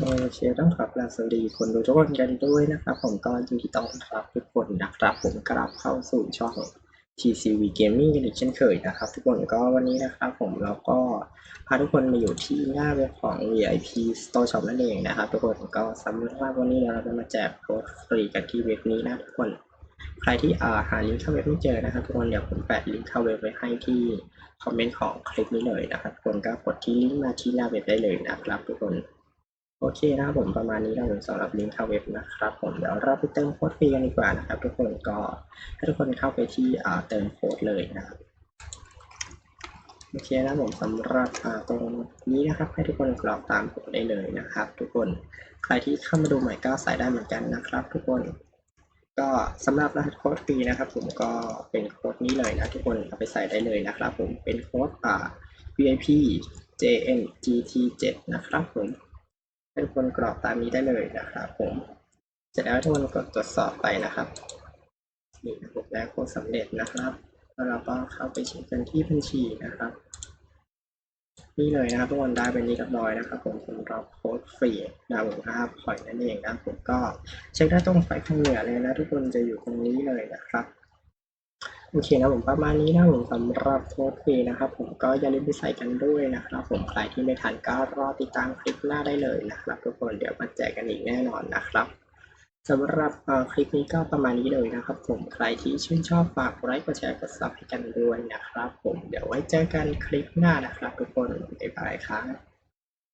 โอเคต้องขอกราบสวัสดีคนดูทุกคนกันด้วยนะครับ ผมก็ยินดีต้อนรับทุกคนนะครับ ผมกลับเข้าสู่ช่อง TCV Gaming กันอีกเช่นเคยนะครับทุกคนก็วันนี้นะครับผมเราก็พาทุกคนมาอยู่ที่หน้าเว็บของ VIP Store Shop นั่นเองนะครับ ทุกคนก็สำหรับวันนี้เราจะมาแจกโค้ดฟรีกันที่เว็บนี้นะทุกคนใครที่อ่าหาลิงก์เข้าเว็บไม่เจอนะครับทุกคนเดี๋ยวผมแปะลิงก์เข้าเว็บไว้ให้ที่คอมเมนต์ของคลิปนี้เลยนะครับทุกคนก็กดที่ลิงก์มาที่หน้าเว็บได้เลยนะครับทุกคน โอเคนะครับผมประมาณนี้นะผมสำหรับลิงก์เข้าเว็บนะครับผมเดี๋ยวเราไปเติมโค้ดฟรีกันดีกว่านะครับทุกคนก็ให้ทุกคนเข้าไปที่เติมโค้ดเลยนะครับโอเคนะผมสำหรับตรงนี้นะครับ ให้ทุกคนกรอกตามผมได้เลยนะครับ ทุกคนใครที่เข้ามาดูใหม่ก็ใส่ได้เหมือนกันนะครับ ทุกคนก็สำหรับรหัสโค้ดฟรีนะครับ ผมก็เป็นโค้ดนี้เลยนะทุกคนเอาไปใส่ได้เลยนะครับ ผมเป็นโค้ดอ่า VIP JNGT7 นะครับผม ให้ทุกคนกรอกตามนี้ได้เลยนะครับผมเสร็จแล้วทุกคนกดตรวจสอบไปนะครับนี่นะผมได้โค้ดสำเร็จนะครับแล้วเราก็เข้าไปเช็คกันที่บัญชีนะครับ นี่เลยนะครับทุกคนได้เป็นนี้เรียบร้อยนะครับ ผมสำหรับโค้ดฟรีดาวน์ห้าพอยนั่นเองนะผมก็เช็คได้ตรงไฟข้างเหนือเลยนะทุกคนจะอยู่ตรงนี้เลยนะครับ โอเคนะผมประมาณนี้นะผมสำหรับโค้ดฟรีนะครับ ผมก็อย่าลืมไปใส่กันด้วยนะครับ ผมใครที่ไม่ทันก็รอติดตามคลิปหน้าได้เลยนะครับ ทุกคนเดี๋ยวมาแจกกันอีกแน่นอนนะครับสำหรับคลิปนี้ก็ประมาณนี้เลยนะครับ ผมใครที่ชื่นชอบฝากไลค์กดแชร์กดซับให้กันด้วยนะครับ ผมเดี๋ยวไว้เจอกันคลิปหน้านะครับ ทุกคนบ๊ายบายครับ